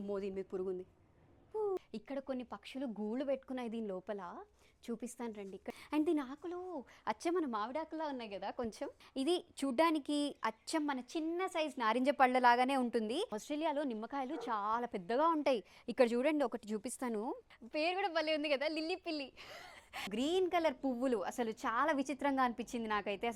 అమ్మో దీని మీద పురుగుంది. ఇక్కడ కొన్ని పక్షులు గూళ్ళు పెట్టుకున్నాయి దీని లోపల. చూపిస్తాను రండి ఇక్కడ. అండ్ దీని ఆకులు అచ్చం మన మామిడాకులా ఉన్నాయి కదా కొంచెం. ఇది చూడ్డానికి అచ్చం మన చిన్న సైజ్ నారింజ పళ్ళ లాగానే ఉంటుంది. ఆస్ట్రేలియాలో నిమ్మకాయలు చాలా పెద్దగా ఉంటాయి. ఇక్కడ చూడండి ఒకటి చూపిస్తాను. పేరు కూడా భలే ఉంది కదా లిల్లీ పిల్లి. గ్రీన్ కలర్ పువ్వులు. అసలు చాలా విచిత్రంగా అనిపించింది నాకైతే.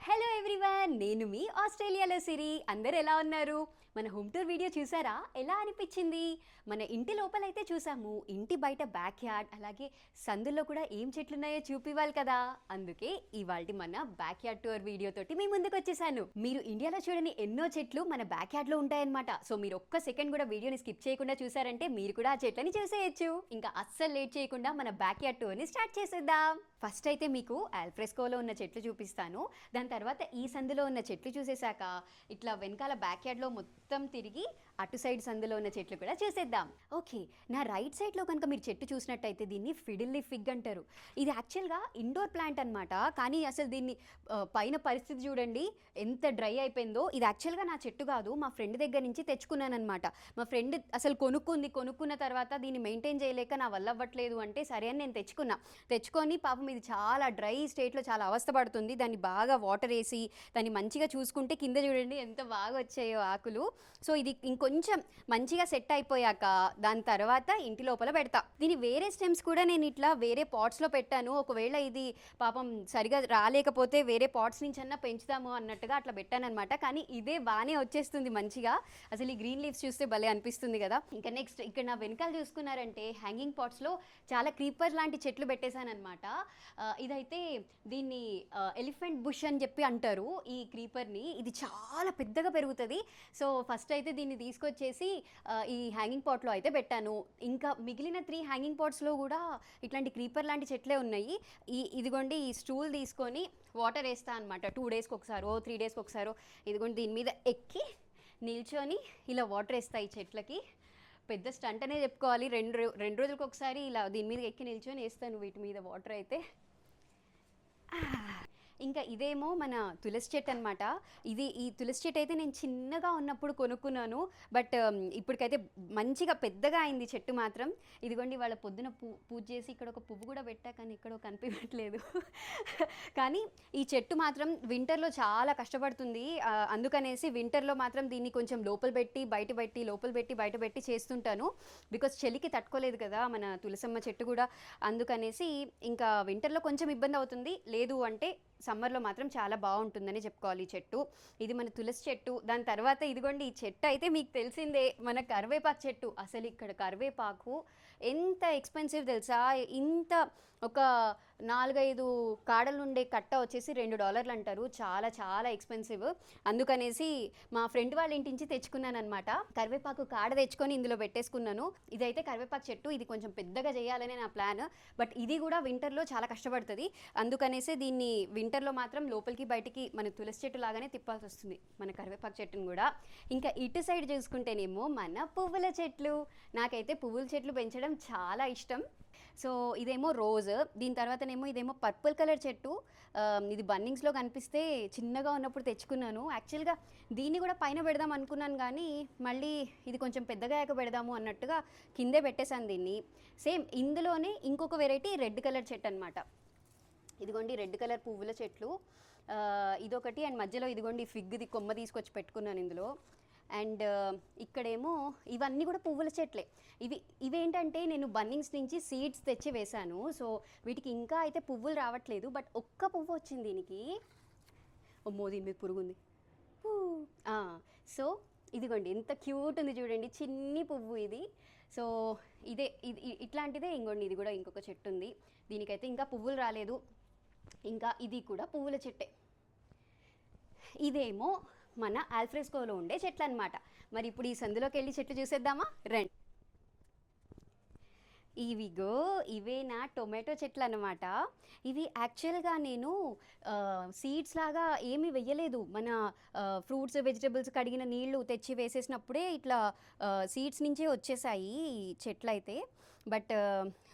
హలో ఎవ్రీవన్ నేను మీ ఆస్ట్రేలియాలో సిరి. అందరు ఎలా ఉన్నారు? మన హోమ్ టూర్ వీడియో చూసారా? ఎలా అనిపించింది? మన ఇంటి లోపలైతే చూసాము ఇంటి బయట బ్యాక్ యార్డ్ అలాగే సందుల్లో కూడా ఏం చెట్లు ఉన్నాయో చూపివ్వాలి కదా. అందుకే ఇవాళ మన బ్యాక్ యార్డ్ టూర్ వీడియో తోటి మీ ముందుకు వచ్చేసాను. మీరు ఇండియాలో చూడని ఎన్నో చెట్లు మన బ్యాక్ యార్డ్లో ఉంటాయన్నమాట. సో మీరు ఒక్క సెకండ్ కూడా వీడియోని స్కిప్ చేయకుండా చూసారంటే మీరు కూడా ఆ చెట్లని చూసేయచ్చు. ఇంకా అస్సలు లేట్ చేయకుండా మన బ్యాక్ యార్డ్ టూర్ని స్టార్ట్ చేసేద్దాం. ఫస్ట్ అయితే మీకు ఆల్ఫ్రెస్కోలో ఉన్న చెట్లు చూపిస్తాను. దాని తర్వాత ఈ సందులో ఉన్న చెట్లు చూసేశాక ఇట్లా వెనకాల బ్యాక్ యార్డ్లో మొత్తం తిరిగి అటు సైడ్ సందులో ఉన్న చెట్లు కూడా చూసేద్దాం. ఓకే నా రైట్ సైడ్లో కనుక మీరు చెట్టు చూసినట్టయితే దీన్ని ఫిడిల్లీ ఫిగ్ అంటారు. ఇది యాక్చువల్గా ఇండోర్ ప్లాంట్ అన్నమాట. కానీ అసలు దీన్ని పైన పరిస్థితి చూడండి ఎంత డ్రై అయిపోయిందో. ఇది యాక్చువల్గా నా చెట్టు కాదు మా ఫ్రెండ్ దగ్గర నుంచి తెచ్చుకున్నాను అనమాట మా ఫ్రెండ్ అసలు కొనుక్కుంది కొనుక్కున్న తర్వాత దీన్ని మెయింటైన్ చేయలేక నా వల్ల అవ్వట్లేదు అంటే సరే అని నేను తెచ్చుకున్నా. తెచ్చుకొని పాపం ఇది చాలా డ్రై స్టేట్లో చాలా అవస్థ పడుతుంది. దాన్ని బాగా వాటర్ వేసి దాన్ని మంచిగా చూసుకుంటే కింద చూడండి ఎంత బాగా వచ్చాయో ఆకులు. సో ఇది ఇంకో కొంచెం మంచిగా సెట్ అయిపోయాక దాని తర్వాత ఇంటి లోపల పెడతా. దీని వేరే స్టెమ్స్ కూడా నేను ఇట్లా వేరే పాట్స్లో పెట్టాను. ఒకవేళ ఇది పాపం సరిగా రాలేకపోతే వేరే పాట్స్ నుంచి అన్నా పెంచుదాము అన్నట్టుగా అట్లా పెట్టానన్నమాట. కానీ ఇదే బాగానే వచ్చేస్తుంది మంచిగా. అసలు ఈ గ్రీన్ లీవ్స్ చూస్తే భలే అనిపిస్తుంది కదా. ఇంకా నెక్స్ట్ ఇక్కడ నా వెనకాల చూసుకున్నారంటే హ్యాంగింగ్ పాట్స్లో చాలా క్రీపర్ లాంటి చెట్లు పెట్టేశాను అనమాట ఇదైతే దీన్ని ఎలిఫెంట్ బుష్ అని చెప్పి అంటారు ఈ క్రీపర్ని. ఇది చాలా పెద్దగా పెరుగుతుంది. సో ఫస్ట్ అయితే దీన్ని తీసుకొచ్చేసి ఈ హ్యాంగింగ్ పాట్లో అయితే పెట్టాను. ఇంకా మిగిలిన త్రీ హ్యాంగింగ్ పాట్స్లో కూడా ఇట్లాంటి క్రీపర్ లాంటి చెట్లే ఉన్నాయి. ఈ ఇదిగోండి ఈ స్టూల్ తీసుకొని వాటర్ వేస్తా అనమాట టూ డేస్కి ఒకసారో త్రీ డేస్కి ఒకసారో. ఇదిగోండి దీని మీద ఎక్కి నిల్చొని ఇలా వాటర్ వేస్తాయి చెట్లకి. పెద్ద స్టంట్ అనే చెప్పుకోవాలి. రెండు రోజు రెండు రోజులకు ఒకసారి ఇలా దీని మీద ఎక్కి నిల్చొని వేస్తాను వీటి మీద వాటర్ అయితే. ఇంకా ఇదేమో మన తులసి చెట్టు అనమాట ఇది ఈ తులసి చెట్టు అయితే నేను చిన్నగా ఉన్నప్పుడు కొనుక్కున్నాను. బట్ ఇప్పటికైతే మంచిగా పెద్దగా అయింది చెట్టు మాత్రం. ఇదిగోండి వాళ్ళ పొద్దున పూ పూజ చేసి ఇక్కడ ఒక పువ్వు కూడా పెట్టా కానీ ఇక్కడ కనిపించట్లేదు. కానీ ఈ చెట్టు మాత్రం వింటర్లో చాలా కష్టపడుతుంది. అందుకనేసి వింటర్లో మాత్రం దీన్ని కొంచెం లోపల పెట్టి బయట పెట్టి లోపల పెట్టి బయట పెట్టి చేస్తుంటాను. బికాస్ చలికి తట్టుకోలేదు కదా మన తులసమ్మ చెట్టు కూడా. అందుకనేసి ఇంకా వింటర్లో కొంచెం ఇబ్బంది అవుతుంది. లేదు అంటే సమ్మర్లో మాత్రం చాలా బాగుంటుందని చెప్పుకోవాలి ఈ చెట్టు. ఇది మన తులసి చెట్టు. దాని తర్వాత ఇదిగోండి ఈ చెట్టు అయితే మీకు తెలిసిందే మన కరివేపాకు చెట్టు. అసలు ఇక్కడ కరివేపాకు ఎంత ఎక్స్పెన్సివ్ తెలుసా? ఇంత ఒక నాలుగైదు కాడలు ఉండే కట్ట వచ్చేసి రెండు డాలర్లు అంటారు చాలా చాలా ఎక్స్పెన్సివ్ అందుకనేసి మా ఫ్రెండ్ వాళ్ళ ఇంటి నుంచి తెచ్చుకున్నాను అనమాట కరివేపాకు కాడ తెచ్చుకొని ఇందులో పెట్టేసుకున్నాను. ఇదైతే కరివేపాకు చెట్టు. ఇది కొంచెం పెద్దగా చేయాలనే నా ప్లాన్ బట్ ఇది కూడా వింటర్లో చాలా కష్టపడుతుంది. అందుకనేసి దీన్ని వింటర్లో మాత్రం లోపలికి బయటికి మన తులసి చెట్టు లాగానే తిప్పాల్సి వస్తుంది మన కరివేపాకు చెట్టును కూడా. ఇంకా ఇటు సైడ్ చూసుకుంటేనేమో మన పువ్వుల చెట్లు. నాకైతే పువ్వుల చెట్లు పెంచడం చాలా ఇష్టం. సో ఇదేమో రోజ్ దీని తర్వాతనేమో ఇదేమో పర్పుల్ కలర్ చెట్టు. ఇది బన్నింగ్స్లో కనిపిస్తే చిన్నగా ఉన్నప్పుడు తెచ్చుకున్నాను. యాక్చువల్గా దీన్ని కూడా పైన పెడదాం అనుకున్నాను కానీ మళ్ళీ ఇది కొంచెం పెద్దగా అయ్యాక పెడదాము అన్నట్టుగా కిందే పెట్టేశాను దీన్ని. సేమ్ ఇందులోనే ఇంకొక వెరైటీ రెడ్ కలర్ చెట్టు అనమాట ఇదిగోండి రెడ్ కలర్ పువ్వుల చెట్లు. ఇదొకటి అండ్ మధ్యలో ఇదిగోండి ఫిగ్ది కొమ్మ తీసుకొచ్చి పెట్టుకున్నాను ఇందులో. అండ్ ఇక్కడేమో ఇవన్నీ కూడా పువ్వుల చెట్లే. ఇవి ఇవేంటంటే నేను బన్నింగ్స్ నుంచి సీడ్స్ తెచ్చి వేశాను. సో వీటికి ఇంకా అయితే పువ్వులు రావట్లేదు. బట్ ఒక్క పువ్వు వచ్చింది దీనికి. అమ్మో దీని మీద పురుగుంది సో ఇదిగోండి ఎంత క్యూట్ ఉంది చూడండి. చిన్ని పువ్వు ఇది. సో ఇదే ఇది ఇట్లాంటిదే ఇంకోండి ఇది కూడా ఇంకొక చెట్టు ఉంది. దీనికైతే ఇంకా పువ్వులు రాలేదు. ఇంకా ఇది కూడా పువ్వుల చెట్టే. ఇదేమో మన ఆల్ఫ్రెస్కోలో ఉండే చెట్లు అనమాట మరి ఇప్పుడు ఈ సందులోకి వెళ్ళి చెట్లు చూసేద్దామా? రండి. ఇవిగో ఇవే నా టొమాటో చెట్లు అనమాట ఇవి యాక్చువల్గా నేను సీడ్స్ లాగా ఏమీ వెయ్యలేదు. మన ఫ్రూట్స్ వెజిటబుల్స్ కడిగిన నీళ్ళు తెచ్చి వేసేసినప్పుడే ఇట్లా సీడ్స్ నుంచే వచ్చేసాయి చెట్లు అయితే బట్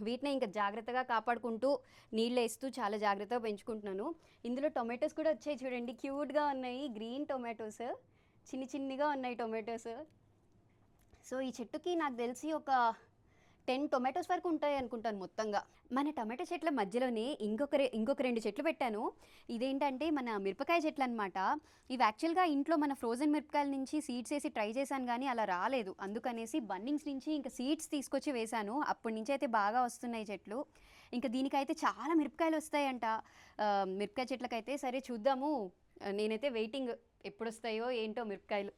వీటిని ఇంకా జాగ్రత్తగా కాపాడుకుంటూ నీళ్ళు వేస్తూ చాలా జాగ్రత్తగా పెంచుకుంటున్నాను. ఇందులో టొమాటోస్ కూడా వచ్చాయి చూడండి. క్యూట్గా ఉన్నాయి. గ్రీన్ టొమాటోస్ చిన్ని చిన్నిగా ఉన్నాయి టొమాటోస్. సో ఈ చెట్టుకి నాకు తెలిసి ఒక టెన్ టొమాటోస్ వరకు ఉంటాయి అనుకుంటాను మొత్తంగా. మన టొమాటో చెట్ల మధ్యలోనే ఇంకొక రె- ఇంకొక రెండు చెట్లు పెట్టాను. ఇదేంటంటే మన మిరపకాయ చెట్లు అనమాట ఇవి యాక్చువల్గా ఇంట్లో మన ఫ్రోజన్ మిరపకాయల నుంచి సీడ్స్ వేసి ట్రై చేశాను కానీ అలా రాలేదు. అందుకనేసి బన్నింగ్స్ నుంచి ఇంకా సీడ్స్ తీసుకొచ్చి వేశాను. అప్పటి నుంచి అయితే బాగా వస్తున్నాయి చెట్లు. ఇంకా దీనికైతే చాలా మిరపకాయలు వస్తాయంట. మిరపకాయ చెట్లకైతే సరే చూద్దాము. నేనైతే వెయిటింగ్ ఎప్పుడు వస్తాయో ఏంటో మిరపకాయలు.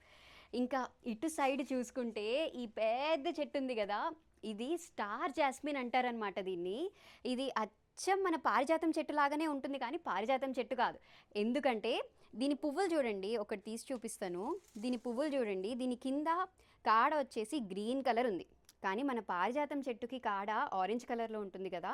ఇంకా ఇటు సైడ్ చూసుకుంటే ఈ పెద్ద చెట్టు ఉంది కదా ఇది స్టార్ జాస్మిన్ అంటారనమాట దీన్ని. ఇది అచ్చం మన పారిజాతం చెట్టు లాగానే ఉంటుంది కానీ పారిజాతం చెట్టు కాదు. ఎందుకంటే దీని పువ్వులు చూడండి ఒకటి తీసి చూపిస్తాను. దీని పువ్వులు చూడండి దీని కింద కాడ వచ్చేసి గ్రీన్ కలర్ ఉంది. కానీ మన పారిజాతం చెట్టుకి కాడ ఆరెంజ్ కలర్లో ఉంటుంది కదా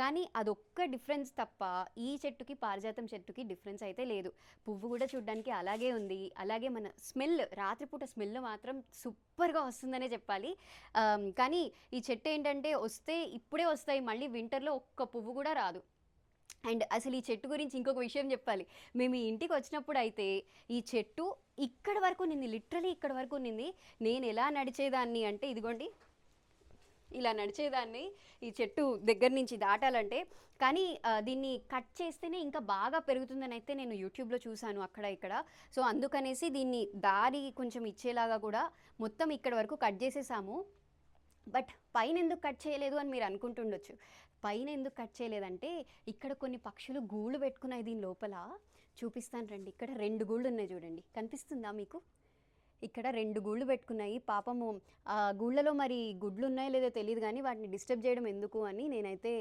కానీ అదొక్క డిఫరెన్స్ తప్ప ఈ చెట్టుకి పారిజాతం చెట్టుకి డిఫరెన్స్ అయితే లేదు. పువ్వు కూడా చూడడానికి అలాగే ఉంది. అలాగే మన స్మెల్ రాత్రిపూట స్మెల్ మాత్రం సూపర్గా వస్తుందనే చెప్పాలి. కానీ ఈ చెట్టు ఏంటంటే వస్తే ఇప్పుడే వస్తాయి. మళ్ళీ వింటర్లో ఒక్క పువ్వు కూడా రాదు. అండ్ అసలు ఈ చెట్టు గురించి ఇంకొక విషయం చెప్పాలి. మేము ఈ ఇంటికి వచ్చినప్పుడు అయితే ఈ చెట్టు ఇక్కడ వరకు నింది లిటరలీ ఇక్కడ వరకు నింది. నేను ఎలా నడిచేదాన్ని అంటే ఇదిగోండి. ఇలా నడిచేదాన్ని ఈ చెట్టు దగ్గర నుంచి దాటాలంటే. కానీ దీన్ని కట్ చేస్తేనే ఇంకా బాగా పెరుగుతుందని అయితే నేను యూట్యూబ్లో చూశాను అక్కడ ఇక్కడ. సో అందుకనేసి దీన్ని దారి కొంచెం ఇచ్చేలాగా కూడా మొత్తం ఇక్కడ వరకు కట్ చేసేసాము. బట్ పైన ఎందుకు కట్ చేయలేదు అని మీరు అనుకుంటుండొచ్చు. పైన ఎందుకు కట్ చేయలేదంటే ఇక్కడ కొన్ని పక్షులు గూళ్ళు పెట్టుకున్నాయి దీని లోపల. చూపిస్తాను రండి. ఇక్కడ రెండు గూళ్ళు ఉన్నాయి చూడండి. కనిపిస్తుందా మీకు? ఇక్కడ రెండు గూళ్ళు పెట్టుకున్నాయి. పాపము ఆ గూళ్ళలో మరి గుడ్లు ఉన్నాయో లేదో తెలియదు కానీ వాటిని డిస్టర్బ్ చేయడం ఎందుకు అని నేనైతే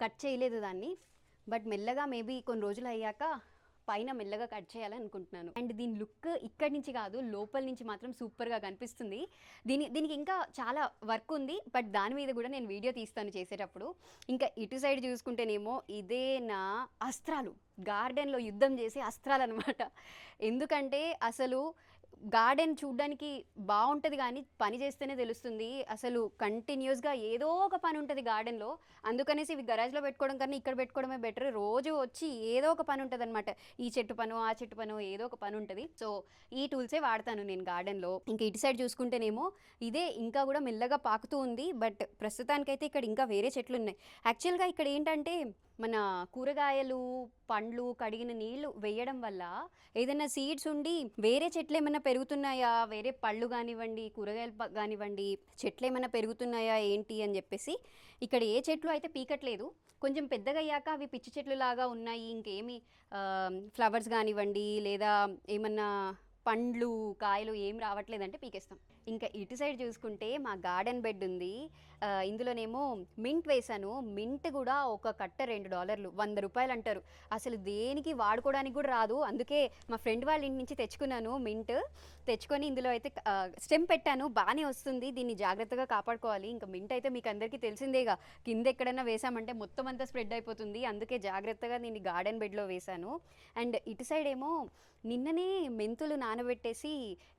కట్ చేయలేదు దాన్ని. బట్ మెల్లగా మేబీ కొన్ని రోజులు అయ్యాక పైన మెల్లగా కట్ చేయాలని అనుకుంటున్నాను. అండ్ దీని లుక్ ఇక్కడి నుంచి కాదు లోపల నుంచి మాత్రం సూపర్గా కనిపిస్తుంది. దీని దీనికి ఇంకా చాలా వర్క్ ఉంది. బట్ దాని మీద కూడా నేను వీడియో తీస్తాను చేసేటప్పుడు. ఇంకా ఇటు సైడ్ చూసుకుంటేనేమో ఇదే నా అస్త్రాలు. గార్డెన్లో యుద్ధం చేసే అస్త్రాలు అనమాట ఎందుకంటే అసలు గార్డెన్ చూడడానికి బాగుంటుంది కానీ పని చేస్తేనే తెలుస్తుంది. అసలు కంటిన్యూస్గా ఏదో ఒక పని ఉంటుంది గార్డెన్లో. అందుకనేసి ఇవి గరాజ్లో పెట్టుకోవడం కన్నా ఇక్కడ పెట్టుకోవడమే బెటర్. రోజు వచ్చి ఏదో ఒక పని ఉంటుంది అనమాట ఈ చెట్టు పను ఆ చెట్టు పను ఏదో ఒక పని ఉంటుంది. సో ఈ టూల్సే వాడతాను నేను గార్డెన్లో. ఇంకా ఇటు సైడ్ చూసుకుంటేనేమో ఇదే ఇంకా కూడా మెల్లగా పాకుతూ ఉంది. బట్ ప్రస్తుతానికైతే ఇక్కడ ఇంకా వేరే చెట్లు ఉన్నాయి యాక్చువల్గా ఇక్కడ ఏంటంటే మన కూరగాయలు పండ్లు కడిగిన నీళ్ళు వేయడం వల్ల ఏదైనా సీడ్స్ ఉండి వేరే చెట్లు ఏమైనా పెరుగుతున్నాయా? వేరే పళ్ళు కానివ్వండి కూరగాయలు కానివ్వండి చెట్లు ఏమైనా పెరుగుతున్నాయా ఏంటి అని చెప్పేసి ఇక్కడ ఏ చెట్లు అయితే పీకట్లేదు కొంచెం పెద్దగా అయ్యాక అవి పిచ్చి చెట్లు లాగా ఉన్నాయి ఇంకేమి ఫ్లవర్స్ కానివ్వండి లేదా ఏమన్నా పండ్లు కాయలు ఏం రావట్లేదంటే పీకేస్తాం. ఇంకా ఇటు సైడ్ చూసుకుంటే మా గార్డెన్ బెడ్ ఉంది. ఇందులోనేమో మింట్ వేశాను. మింట్ కూడా ఒక కట్ట రెండు డాలర్లు. వంద రూపాయలు అంటారు అసలు దేనికి వాడుకోవడానికి కూడా రాదు. అందుకే మా ఫ్రెండ్ వాళ్ళ ఇంటి నుంచి తెచ్చుకున్నాను మింట్. తెచ్చుకొని ఇందులో అయితే స్టెమ్ పెట్టాను. బాగానే వస్తుంది. దీన్ని జాగ్రత్తగా కాపాడుకోవాలి. ఇంకా మింట్ అయితే మీకు అందరికీ తెలిసిందేగా. కింద ఎక్కడైనా వేసామంటే మొత్తం అంతా స్ప్రెడ్ అయిపోతుంది. అందుకే జాగ్రత్తగా దీన్ని గార్డెన్ బెడ్లో వేశాను. అండ్ ఇటు సైడ్ ఏమో నిన్ననే మెంతులు నానబెట్టేసి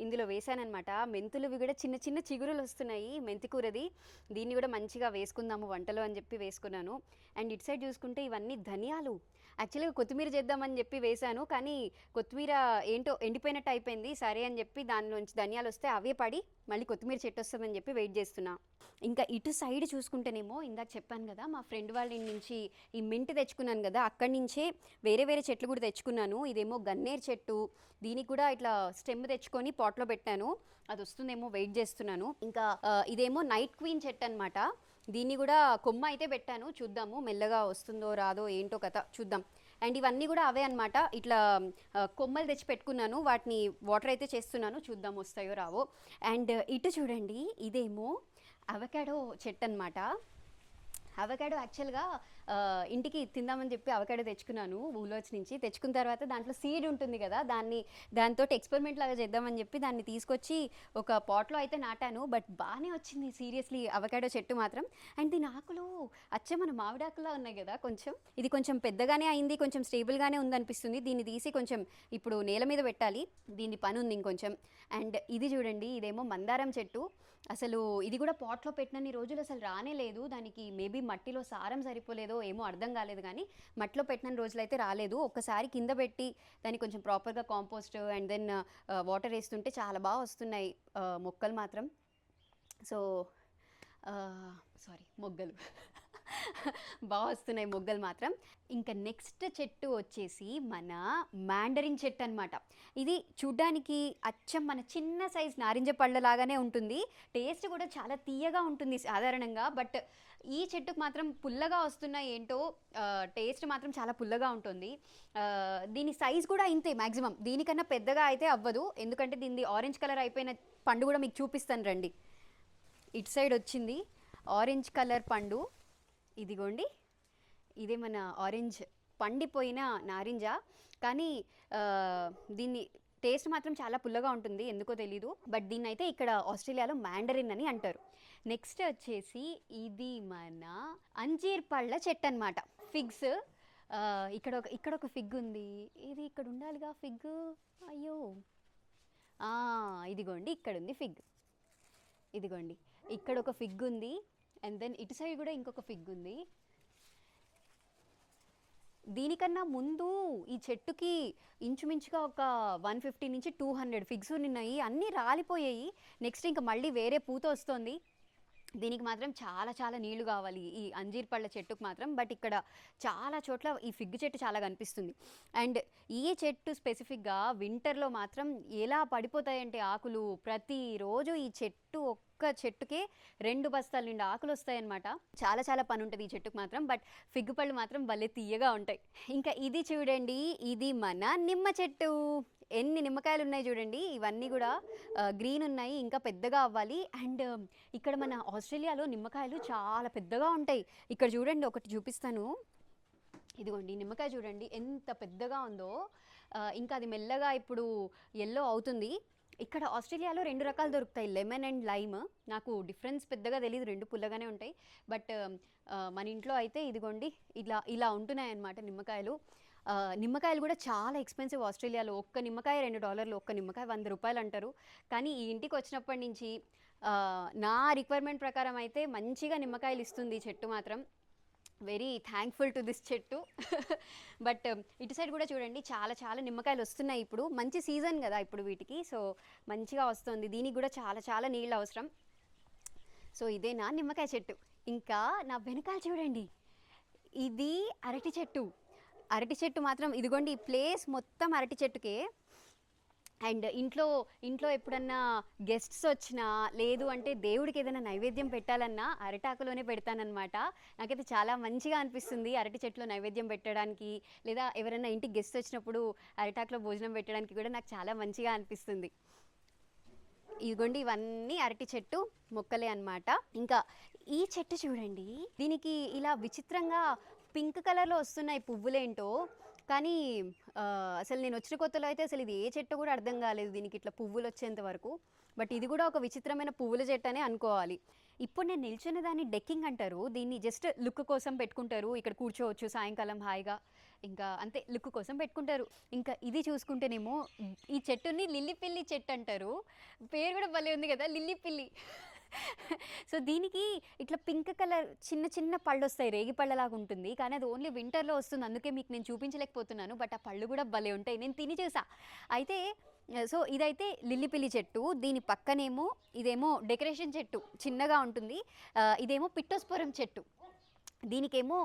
ఇందులో వేసానమాట మెంతులువి కూడా చిన్న చిన్న చిగురులు వస్తున్నాయి మెంతికూరది దీన్ని కూడా మంచిగా వేసుకుందాము వంటలో అని చెప్పి వేసుకున్నాను. అండ్ ఇటు సైడ్ చూసుకుంటే ఇవన్నీ ధనియాలు. యాక్చువల్గా కొత్తిమీర చేద్దామని చెప్పి వేశాను. కానీ కొత్తిమీర ఏంటో ఎండిపోయినట్టు అయిపోయింది. సరే అని చెప్పి దానిలోంచి ధనియాలు వస్తే అవే పడి మళ్ళీ కొత్తిమీర చెట్టు వస్తుందని చెప్పి వెయిట్ చేస్తున్నా. ఇంకా ఇటు సైడ్ చూసుకుంటేనేమో ఇందాక చెప్పాను కదా మా ఫ్రెండ్ వాళ్ళ నుంచి ఈ మింట్ తెచ్చుకున్నాను కదా అక్కడి నుంచే వేరే వేరే చెట్లు కూడా తెచ్చుకున్నాను. ఇదేమో గన్నేరు చెట్టు దీనికి కూడా ఇట్లా స్టెమ్ తెచ్చుకొని పాట్లో పెట్టాను. అది వస్తుందేమో వెయిట్ చేస్తున్నాను. ఇంకా ఇదేమో నైట్ క్వీన్ చెట్టు అనమాట దీన్ని కూడా కొమ్మ అయితే పెట్టాను. చూద్దాము మెల్లగా వస్తుందో రాదో ఏంటో కథ. చూద్దాం. అండ్ ఇవన్నీ కూడా అవే అనమాట ఇట్లా కొమ్మలు తెచ్చి పెట్టుకున్నాను. వాటిని వాటర్ అయితే చేస్తున్నాను. చూద్దాం వస్తాయో రావో. అండ్ ఇటు చూడండి ఇదేమో అవకాడో చెట్టు అనమాట అవకాడో యాక్చువల్గా ఇంటికి తిందామని చెప్పి అవకాడో తెచ్చుకున్నాను ఊలోచి నుంచి. తెచ్చుకున్న తర్వాత దాంట్లో సీడ్ ఉంటుంది కదా దాన్ని దాంతో ఎక్స్పెరిమెంట్ లాగా చేద్దామని చెప్పి దాన్ని తీసుకొచ్చి ఒక పాట్లో అయితే నాటాను. బట్ బాగానే వచ్చింది సీరియస్లీ అవకాడో చెట్టు మాత్రం. అండ్ దీని ఆకులు అచ్చే మన మామిడాకులా ఉన్నాయి కదా కొంచెం. ఇది కొంచెం పెద్దగానే అయింది కొంచెం స్టేబుల్గానే ఉందనిపిస్తుంది. దీన్ని తీసి కొంచెం ఇప్పుడు నేల మీద పెట్టాలి. దీని పని ఉంది ఇంకొంచెం. అండ్ ఇది చూడండి ఇదేమో మందారం చెట్టు. అసలు ఇది కూడా పాట్లో పెట్టినన్ని రోజులు అసలు రానే లేదు. దానికి మేబీ మట్టిలో సారం సరిపోలేదు. ఏమో అర్థం కాలేదు కానీ మట్టిలో పెట్టిన రోజులు అయితే రాలేదు. ఒక్కసారి కింద పెట్టి దాన్ని కొంచెం ప్రాపర్గా కాంపోస్ట్ అండ్ దెన్ వాటర్ వేస్తుంటే చాలా బాగా వస్తున్నాయి uh, మొక్కలు మాత్రం. సో సారీ uh, మొగ్గలు. బాగా వస్తున్నాయి మొగ్గలు మాత్రం. ఇంకా నెక్స్ట్ చెట్టు వచ్చేసి మన మ్యాండరిన్ చెట్టు అనమాట ఇది చూడ్డానికి అచ్చం మన చిన్న సైజ్ నారింజ పళ్ళలాగానే ఉంటుంది. టేస్ట్ కూడా చాలా తీయగా ఉంటుంది సాధారణంగా. బట్ ఈ చెట్టుకు మాత్రం పుల్లగా వస్తున్నాయి ఏంటో టేస్ట్ మాత్రం చాలా పుల్లగా ఉంటుంది. దీని సైజ్ కూడా ఇంతే మ్యాక్సిమం దీనికన్నా పెద్దగా అయితే అవ్వదు. ఎందుకంటే దీనిది ఆరెంజ్ కలర్ అయిపోయిన పండు కూడా మీకు చూపిస్తాను రండి. ఇటు సైడ్ వచ్చింది. ఆరెంజ్ కలర్ పండు. ఇదిగోండి. ఇదే మన ఆరెంజ్ పండిపోయిన నారింజ. కానీ దీన్ని టేస్ట్ మాత్రం చాలా పుల్లగా ఉంటుంది ఎందుకో తెలీదు. బట్ దీన్ని అయితే ఇక్కడ ఆస్ట్రేలియాలో మ్యాండరిన్ అని అంటారు. నెక్స్ట్ వచ్చేసి ఇది మన అంజీర్ పళ్ళ చెట్టు అనమాట ఫిగ్స్ ఇక్కడ ఒక ఇక్కడ ఒక ఫిగ్ ఉంది. ఇది ఇక్కడ ఉండాలిగా ఫిగ్? అయ్యో. ఇదిగోండి ఇక్కడ ఉంది ఫిగ్. ఇదిగోండి ఇక్కడ ఒక ఫిగ్ ఉంది. అండ్ దెన్ ఇటు సైడ్ కూడా ఇంకొక ఫిగ్ ఉంది. దీనికన్నా ముందు ఈ చెట్టుకి ఇంచుమించుగా ఒక వన్ ఫిఫ్టీ నుంచి టూ హండ్రెడ్ ఫిగ్స్ ఉన్నాయి. అన్నీ రాలిపోయాయి. నెక్స్ట్ ఇంకా మళ్ళీ వేరే పూత వస్తుంది. దీనికి మాత్రం చాలా చాలా నీళ్ళు కావాలి. ఈ అంజీర్ పళ్ళ చెట్టుకు మాత్రం. బట్ ఇక్కడ చాలా చోట్ల ఈ ఫిగ్ చెట్టు చాలా కనిపిస్తుంది. అండ్ ఈ చెట్టు స్పెసిఫిక్గా వింటర్లో మాత్రం ఎలా పడిపోతాయంటే ఆకులు ప్రతిరోజు ఈ చెట్టు ఒక్క చెట్టుకే రెండు బస్తాల నిండా ఆకులు వస్తాయన్నమాట చాలా చాలా పని ఉంటుంది ఈ చెట్టుకు మాత్రం బట్ ఫిగ్ పళ్ళు మాత్రం భలే తీయగా ఉంటాయి. ఇంకా ఇది చూడండి ఇది మన నిమ్మ చెట్టు. ఎన్ని నిమ్మకాయలు ఉన్నాయి చూడండి ఇవన్నీ కూడా గ్రీన్ ఉన్నాయి ఇంకా పెద్దగా అవ్వాలి. అండ్ ఇక్కడ మన ఆస్ట్రేలియాలో నిమ్మకాయలు చాలా పెద్దగా ఉంటాయి. ఇక్కడ చూడండి ఒకటి చూపిస్తాను. ఇదిగోండి నిమ్మకాయ చూడండి ఎంత పెద్దగా ఉందో. ఇంకా అది మెల్లగా ఇప్పుడు ఎల్లో అవుతుంది. ఇక్కడ ఆస్ట్రేలియాలో రెండు రకాలు దొరుకుతాయి. Lemon and lime. నాకు డిఫరెన్స్ పెద్దగా తెలియదు రెండు పుల్లగానే ఉంటాయి. బట్ మన ఇంట్లో అయితే ఇదిగోండి ఇలా ఇలా ఉంటున్నాయి అన్నమాట నిమ్మకాయలు నిమ్మకాయలు కూడా చాలా ఎక్స్పెన్సివ్ ఆస్ట్రేలియాలో. ఒక్క నిమ్మకాయ రెండు డాలర్లు ఒక్క నిమ్మకాయ వంద రూపాయలు అంటారు. కానీ ఈ ఇంటికి వచ్చినప్పటి నుంచి నా రిక్వైర్మెంట్ ప్రకారం అయితే మంచిగా నిమ్మకాయలు ఇస్తుంది చెట్టు మాత్రం. వెరీ థ్యాంక్ఫుల్ టు దిస్ చెట్టు. బట్ um, ఇటు సైడ్ కూడా చూడండి చాలా చాలా నిమ్మకాయలు వస్తున్నాయి ఇప్పుడు. మంచి సీజన్ కదా ఇప్పుడు వీటికి. సో మంచిగా వస్తుంది. దీనికి కూడా చాలా చాలా నీళ్ళు అవసరం. సో ఇదే నా నిమ్మకాయ చెట్టు. ఇంకా నా వెనకాల చూడండి. ఇది అరటి చెట్టు. అరటి చెట్టు మాత్రం ఇదిగోండి ఈ ప్లేస్ మొత్తం అరటి చెట్టుకే. అండ్ ఇంట్లో ఇంట్లో ఎప్పుడన్నా గెస్ట్స్ వచ్చినా లేదు అంటే దేవుడికి ఏదైనా నైవేద్యం పెట్టాలన్నా అరటాకులోనే పెడతానమాట నాకైతే చాలా మంచిగా అనిపిస్తుంది అరటి చెట్లో నైవేద్యం పెట్టడానికి లేదా ఎవరైనా ఇంటికి గెస్ట్ వచ్చినప్పుడు అరటాకులో భోజనం పెట్టడానికి కూడా నాకు చాలా మంచిగా అనిపిస్తుంది. ఇదిగోండి ఇవన్నీ అరటి చెట్టు మొక్కలే అన్నమాట. ఇంకా ఈ చెట్టు చూడండి దీనికి ఇలా విచిత్రంగా పింక్ కలర్లో వస్తున్నాయి పువ్వులేంటో. కానీ అసలు నేను వచ్చిన కొత్తలో అయితే అసలు ఇది ఏ చెట్టు కూడా అర్థం కాలేదు దీనికి ఇట్లా పువ్వులు వచ్చేంత వరకు. బట్ ఇది కూడా ఒక విచిత్రమైన పువ్వుల చెట్టు అనే అనుకోవాలి. ఇప్పుడు నేను నిల్చున్న దాన్ని డెక్కింగ్ అంటారు. దీన్ని జస్ట్ లుక్ కోసం పెట్టుకుంటారు. ఇక్కడ కూర్చోవచ్చు సాయంకాలం హాయిగా. ఇంకా అంతే లుక్ కోసం పెట్టుకుంటారు. ఇంకా ఇది చూసుకుంటేనేమో ఈ చెట్టుని లిల్లీ పిల్లి చెట్టు అంటారు. పేరు కూడా భలే ఉంది కదా లిల్లీ పిల్లి. సో దీనికి ఇట్లా పింక్ కలర్ చిన్న చిన్న పళ్ళు వస్తాయి రేగి పళ్ళలాగా ఉంటుంది. కానీ అది ఓన్లీ వింటర్లో వస్తుంది. అందుకే మీకు నేను చూపించలేకపోతున్నాను. బట్ ఆ పళ్ళు కూడా భలే ఉంటాయి. నేను తిని చూసా. అయితే సో ఇదైతే లిల్లీ పిల్లి చెట్టు. దీని పక్కనేమో ఇదేమో డెకరేషన్ చెట్టు. చిన్నగా ఉంటుంది. ఇదేమో పిట్టోస్పురం చెట్టు. దీనికేమో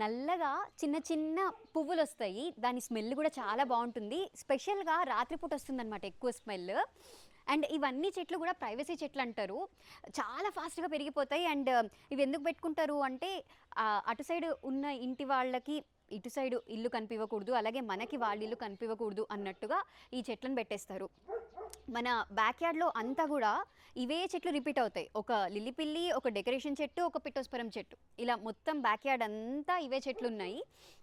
నల్లగా చిన్న చిన్న పువ్వులు వస్తాయి దాని స్మెల్ కూడా చాలా బాగుంటుంది. స్పెషల్గా రాత్రిపూట వస్తుందన్నమాట ఎక్కువ స్మెల్. అండ్ ఇవన్నీ చెట్లు కూడా ప్రైవసీ చెట్లు అంటారు చాలా ఫాస్ట్గా పెరిగిపోతాయి అండ్ ఇవి ఎందుకు పెట్టుకుంటారు అంటే అటు సైడ్ ఉన్న ఇంటి వాళ్ళకి ఇటు సైడ్ ఇల్లు కనిపించకూడదు అలాగే మనకి వాళ్ళ ఇల్లు కనిపించకూడదు అన్నట్టుగా ఈ చెట్లను పెట్టేస్తారు. మన బ్యాక్ యార్డ్లో అంతా కూడా ఇవే చెట్లు రిపీట్ అవుతాయి. ఒక లిల్లీ పిల్లి ఒక డెకరేషన్ చెట్టు ఒక పిట్టోస్పరం చెట్టు. ఇలా మొత్తం బ్యాక్ యార్డ్ అంతా ఇవే చెట్లు ఉన్నాయి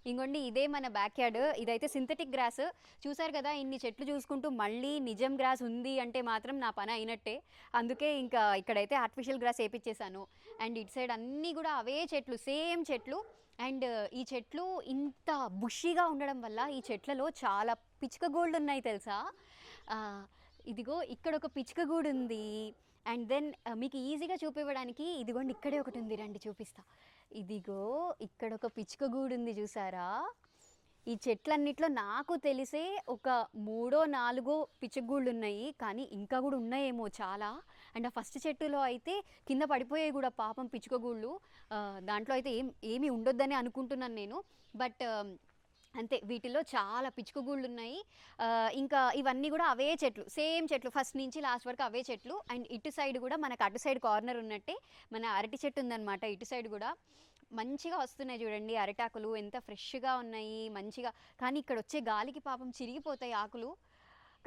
ఇంకోండి ఇదే మన బ్యాక్ యార్డ్ ఇదైతే సింథటిక్ గ్రాస్ చూసారు కదా ఇన్ని చెట్లు చూసుకుంటూ మళ్ళీ నిజం గ్రాస్ ఉంది అంటే మాత్రం నా పని అయినట్టే. అందుకే ఇంకా ఇక్కడైతే ఆర్టిఫిషియల్ గ్రాస్ వేపించేశాను అండ్ ఇటు సైడ్ అన్నీ కూడా అవే చెట్లు సేమ్ చెట్లు. అండ్ ఈ చెట్లు ఇంత బుషీగా ఉండడం వల్ల ఈ చెట్లలో చాలా పిచ్చుక గోల్డ్ ఉన్నాయి తెలుసా? ఇదిగో ఇక్కడ ఒక పిచ్చుక గూడు ఉంది. అండ్ దెన్ uh, మీకు ఈజీగా చూపివ్వడానికి ఇదిగోండి ఇక్కడే ఒకటి ఉంది. రండి చూపిస్తా. ఇదిగో ఇక్కడ ఒక పిచ్చుక గూడు ఉంది చూసారా? ఈ చెట్లన్నిట్లో నాకు తెలిసే ఒక మూడో నాలుగో పిచ్చగూళ్ళు ఉన్నాయి. కానీ ఇంకా కూడా ఉన్నాయేమో చాలా. అండ్ ఆ ఫస్ట్ చెట్టులో అయితే కింద పడిపోయాయి కూడా పాపం పిచ్చుకగూళ్ళు uh, దాంట్లో అయితే ఏం ఏమీ ఉండొద్దని అనుకుంటున్నాను నేను. బట్ అంతే వీటిలో చాలా పిచ్చుకగూళ్ళు ఉన్నాయి ఇంకా ఇవన్నీ కూడా అవే చెట్లు సేమ్ చెట్లు ఫస్ట్ నుంచి లాస్ట్ వరకు అవే చెట్లు. అండ్ ఇటు సైడ్ కూడా మనకు అటు సైడ్ కార్నర్ ఉన్నట్టే మన అరటి చెట్టు ఉందన్నమాట ఇటు సైడ్ కూడా మంచిగా వస్తున్నాయి చూడండి అరటాకులు ఎంత ఫ్రెష్గా ఉన్నాయి మంచిగా. కానీ ఇక్కడ వచ్చే గాలికి పాపం చిరిగిపోతాయి ఆకులు.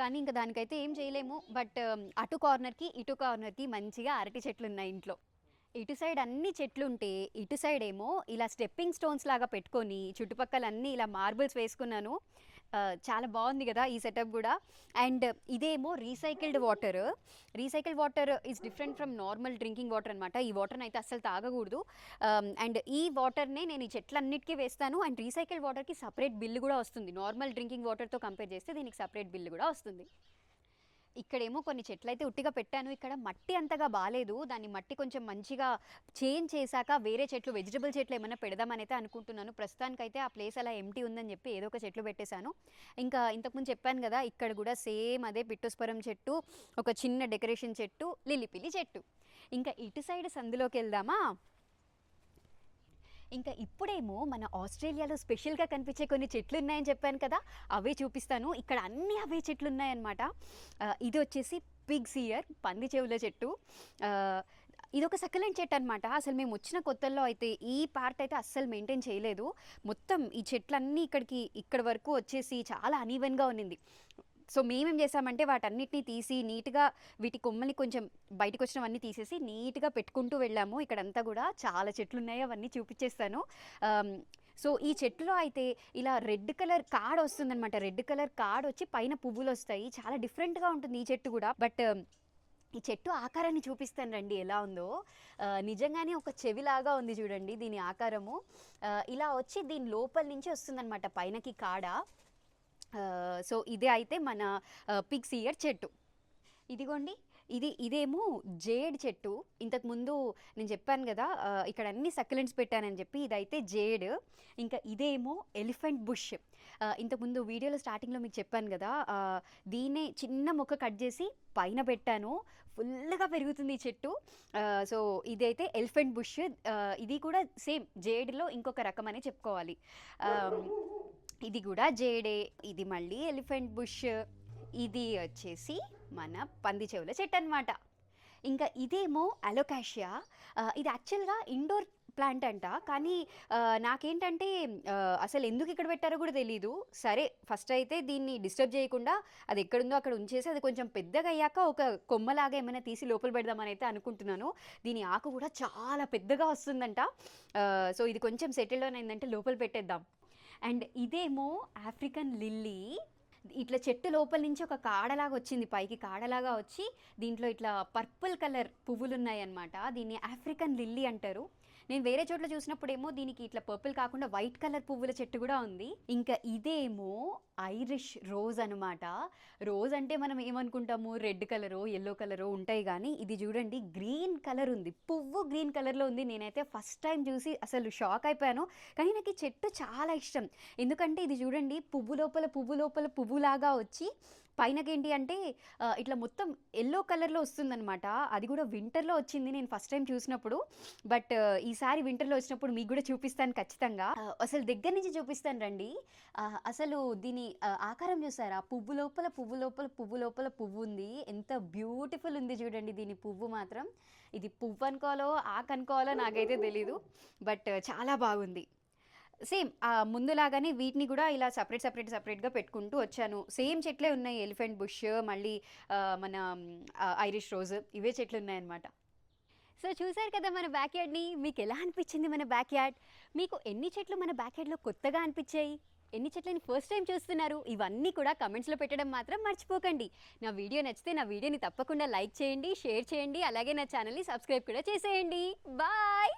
కానీ ఇంకా దానికైతే ఏం చేయలేము. బట్ అటు కార్నర్కి ఇటు కార్నర్కి మంచిగా అరటి చెట్లు ఉన్నాయి ఇంట్లో. ఇటు సైడ్ అన్ని చెట్లు ఉంటే ఇటు సైడ్ ఏమో ఇలా స్టెప్పింగ్ స్టోన్స్ లాగా పెట్టుకొని చుట్టుపక్కల అన్ని ఇలా మార్బుల్స్ వేసుకున్నాను. చాలా బాగుంది కదా ఈ సెటప్ కూడా. అండ్ ఇదేమో recycled water. Recycled water is different from normal drinking water అనమాట ఈ వాటర్ని అయితే అస్సలు తాగకూడదు. అండ్ ఈ వాటర్నే నేను ఈ చెట్లన్నిటికీ వేస్తాను. అండ్ రీసైకిల్డ్ వాటర్కి సపరేట్ బిల్లు కూడా వస్తుంది. నార్మల్ డ్రింకింగ్ వాటర్తో కంపేర్ చేస్తే దీనికి సపరేట్ బిల్లు కూడా వస్తుంది. ఇక్కడేమో కొన్ని చెట్లు అయితే ఉట్టిగా పెట్టాను. ఇక్కడ మట్టి అంతగా బాగాలేదు దాన్ని మట్టి కొంచెం మంచిగా చేంజ్ చేశాక వేరే చెట్లు వెజిటబుల్ చెట్లు ఏమైనా పెడదామని అయితే అనుకుంటున్నాను. ప్రస్తుతానికైతే ఆ ప్లేస్ అలా ఎంటీ ఉందని చెప్పి ఏదో ఒక చెట్లు పెట్టేశాను. ఇంకా ఇంతకుముందు చెప్పాను కదా ఇక్కడ కూడా సేమ్ అదే పిట్టోస్పరం చెట్టు ఒక చిన్న డెకరేషన్ చెట్టు లిల్లిపిల్లి చెట్టు. ఇంకా ఇటు సైడ్ సందులోకి వెళ్దామా? ఇంకా ఇప్పుడేమో మన ఆస్ట్రేలియాలో స్పెషల్గా కనిపించే కొన్ని చెట్లు ఉన్నాయని చెప్పాను కదా అవే చూపిస్తాను. ఇక్కడ అన్ని అవే చెట్లు ఉన్నాయన్నమాట ఇది వచ్చేసి పిగ్స్ ఇయర్ పంది చెవుల చెట్టు. ఇది ఒక సకలెంట్ చెట్టు అనమాట అసలు మేము వచ్చిన కొత్తల్లో అయితే ఈ పార్ట్ అయితే అస్సలు మెయింటైన్ చేయలేదు. మొత్తం ఈ చెట్లన్నీ ఇక్కడికి ఇక్కడ వరకు వచ్చేసి చాలా అనీవెన్గా ఉన్నింది. సో మేమేం చేసామంటే వాటన్నిటిని తీసి నీట్గా వీటి కొమ్మల్ని కొంచెం బయటకు వచ్చినవన్నీ తీసేసి నీట్గా పెట్టుకుంటూ వెళ్ళాము. ఇక్కడంతా కూడా చాలా చెట్లు ఉన్నాయి అవన్నీ చూపించేస్తాను సో ఈ చెట్టులో అయితే ఇలా రెడ్ కలర్ కార్డ్ వస్తుందన్నమాట. రెడ్ కలర్ కార్డ్ వచ్చి పైన పువ్వులు వస్తాయి చాలా డిఫరెంట్గా ఉంటుంది ఈ చెట్టు కూడా. బట్ ఈ చెట్టు ఆకారాన్ని చూపిస్తాను రండి ఎలా ఉందో. నిజంగానే ఒక చెవిలాగా ఉంది చూడండి దీని ఆకారము. ఇలా వచ్చి దీని లోపల నుంచి వస్తుందన్నమాట పైనకి కాడ. సో ఇదే అయితే మన పిక్స్ ఇయర్ చెట్టు. ఇదిగోండి ఇది ఇదేమో జేడ్ చెట్టు. ఇంతకు ముందు నేను చెప్పాను కదా ఇక్కడ అన్ని సక్యులెంట్స్ పెట్టానని చెప్పి ఇదైతే జేడ్. ఇంకా ఇదేమో ఎలిఫెంట్ బుష్. ఇంతకుముందు వీడియోలో స్టార్టింగ్లో మీకు చెప్పాను కదా దీన్నే చిన్న మొక్క కట్ చేసి పైన పెట్టాను. ఫుల్గా పెరుగుతుంది ఈ చెట్టు. సో ఇదైతే ఎలిఫెంట్ బుష్. ఇది కూడా సేమ్ జేడ్లో ఇంకొక రకం అని చెప్పుకోవాలి. ఇది కూడా జేడే ఇది మళ్ళీ ఎలిఫెంట్ బుష్. ఇది వచ్చేసి మన పంది చెవుల చెట్టు అనమాట ఇంకా ఇదేమో అలోకాషియా. ఇది యాక్చువల్గా ఇండోర్ ప్లాంట్ అంట. కానీ నాకేంటంటే అసలు ఎందుకు ఇక్కడ పెట్టారో కూడా తెలీదు. సరే ఫస్ట్ అయితే దీన్ని డిస్టర్బ్ చేయకుండా అది ఎక్కడుందో అక్కడ ఉంచేసి అది కొంచెం పెద్దగా అయ్యాక ఒక కొమ్మలాగా ఏమైనా తీసి లోపల పెడదామని అయితే అనుకుంటున్నాను. దీని ఆకు కూడా చాలా పెద్దగా వస్తుందంట. సో ఇది కొంచెం సెటిల్ డౌన్ అయిందంటే లోపల పెట్టేద్దాం. అండ్ ఇదేమో ఆఫ్రికన్ లిల్లీ. ఇట్లా చెట్టు లోపల నుంచి ఒక కాడలాగా వచ్చింది పైకి కాడలాగా వచ్చి దీంట్లో ఇట్లా పర్పుల్ కలర్ పువ్వులు ఉన్నాయి అన్నమాట దీన్ని ఆఫ్రికన్ లిల్లీ అంటారు. నేను వేరే చోట్ల చూసినప్పుడేమో దీనికి ఇట్లా పర్పుల్ కాకుండా వైట్ కలర్ పువ్వుల చెట్టు కూడా ఉంది. ఇంకా ఇదేమో ఐరిష్ రోజ్ అనమాట రోజ్ అంటే మనం ఏమనుకుంటాము? రెడ్ కలరు ఎల్లో కలరు ఉంటాయి కానీ ఇది చూడండి గ్రీన్ కలర్ ఉంది. పువ్వు గ్రీన్ కలర్లో ఉంది. నేనైతే ఫస్ట్ టైం చూసి అసలు షాక్ అయిపోయాను. కానీ నాకు ఈ చెట్టు చాలా ఇష్టం. ఎందుకంటే ఇది చూడండి పువ్వు లోపల పువ్వు లోపల పువ్వులాగా వచ్చి పైనకేంటి అంటే ఇట్లా మొత్తం ఎల్లో కలర్లో వస్తుందన్నమాట. అది కూడా వింటర్లో వచ్చింది నేను ఫస్ట్ టైం చూసినప్పుడు. బట్ ఈసారి వింటర్లో వచ్చినప్పుడు మీకు కూడా చూపిస్తాను ఖచ్చితంగా. అసలు దగ్గర నుంచి చూపిస్తాను రండి. అసలు దీని ఆకారం చూసారా? పువ్వు లోపల పువ్వు లోపల పువ్వు లోపల పువ్వు ఉంది. ఎంత బ్యూటిఫుల్ ఉంది చూడండి దీని పువ్వు మాత్రం. ఇది పువ్వు అనుకోవాలో ఆకు అనుకోవాలో నాకైతే తెలీదు. బట్ చాలా బాగుంది. సేమ్ ముందులాగానే వీటిని కూడా ఇలా సపరేట్ సపరేట్ సపరేట్గా పెట్టుకుంటూ వచ్చాను. సేమ్ చెట్లే ఉన్నాయి ఎలిఫెంట్ బుష్ మళ్ళీ మన ఐరిష్ రోజ్ ఇవే చెట్లు ఉన్నాయన్నమాట. సో చూసారు కదా మన బ్యాక్ యార్డ్ని మీకు ఎలా అనిపించింది మన బ్యాక్ యార్డ్ మీకు ఎన్ని చెట్లు మన బ్యాక్ యార్డ్లో కొత్తగా అనిపించాయి? ఎన్ని చెట్లని ఫస్ట్ టైం చూస్తున్నారు? ఇవన్నీ కూడా కమెంట్స్లో పెట్టడం మాత్రం మర్చిపోకండి. నా వీడియో నచ్చితే నా వీడియోని తప్పకుండా లైక్ చేయండి షేర్ చేయండి అలాగే నా ఛానల్ని సబ్స్క్రైబ్ కూడా చేసేయండి. బాయ్!